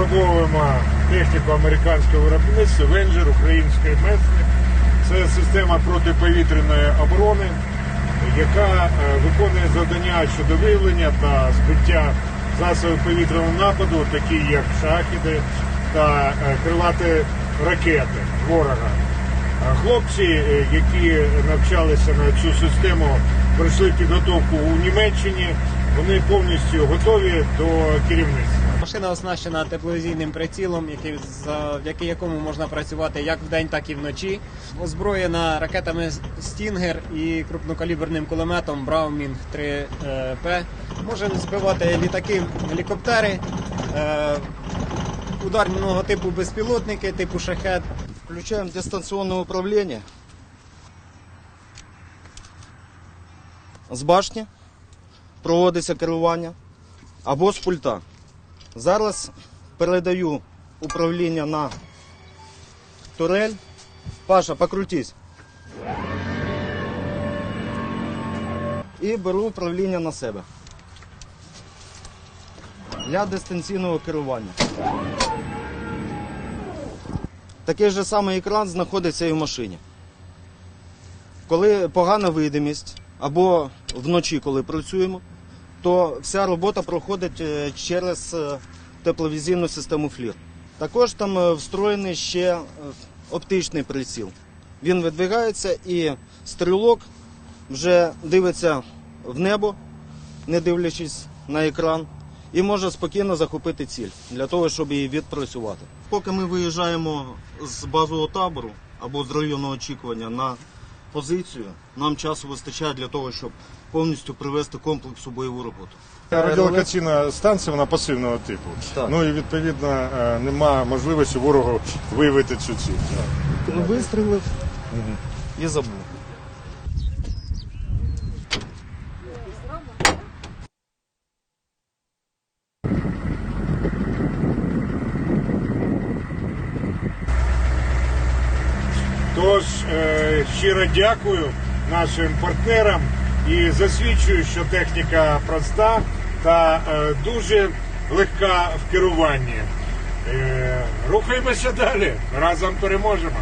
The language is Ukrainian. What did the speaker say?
зокрема техніку американського виробництва, Венджер, української Меслі. Це система протиповітряної оборони, яка е, виконує завдання щодо виявлення та збиття засобів повітряного нападу, такі як шахіди та е, крилаті ракети ворога. Хлопці, е, які навчалися на цю систему, пройшли підготовку у Німеччині. Вони повністю готові до керівництва. Машина оснащена тепловізійним прицілом, який, завдяки якому можна працювати як вдень, так і вночі. Озброєна ракетами Стінгер і крупнокаліберним кулеметом Браумінг 3П. Може збивати літаки, гелікоптери, е, ударного типу безпілотники, типу шахет. Включаем дистанционное управление. З башні проводиться керування або з пульта. Зараз передаю управління на турель. Паша, покрутись. І беру управління на себе. Для дистанційного керування. Такий же самий екран знаходиться і в машині. Коли погана видимість або вночі, коли працюємо, то вся робота проходить е, через е, тепловізійну систему FLIR. Також там е, встроєний ще оптичний приціл. Він видвигається і стрілок вже дивиться в небо, не дивлячись на екран, і може спокійно захопити ціль для того, щоб її відпрацювати. Поки ми виїжджаємо з базового табору або з району очікування на позицію, нам часу вистачає для того, щоб повністю привести комплекс у бойову роботу. Радіолокаційна станція вона пасивного типу. Так. Ну і відповідно е, нема можливості ворогу виявити цю ціль. Вистрілив і забув. Тож е, щиро дякую нашим партнерам і засвідчую, що техніка проста та е, дуже легка в керуванні. Е, рухаємося далі. Разом переможемо.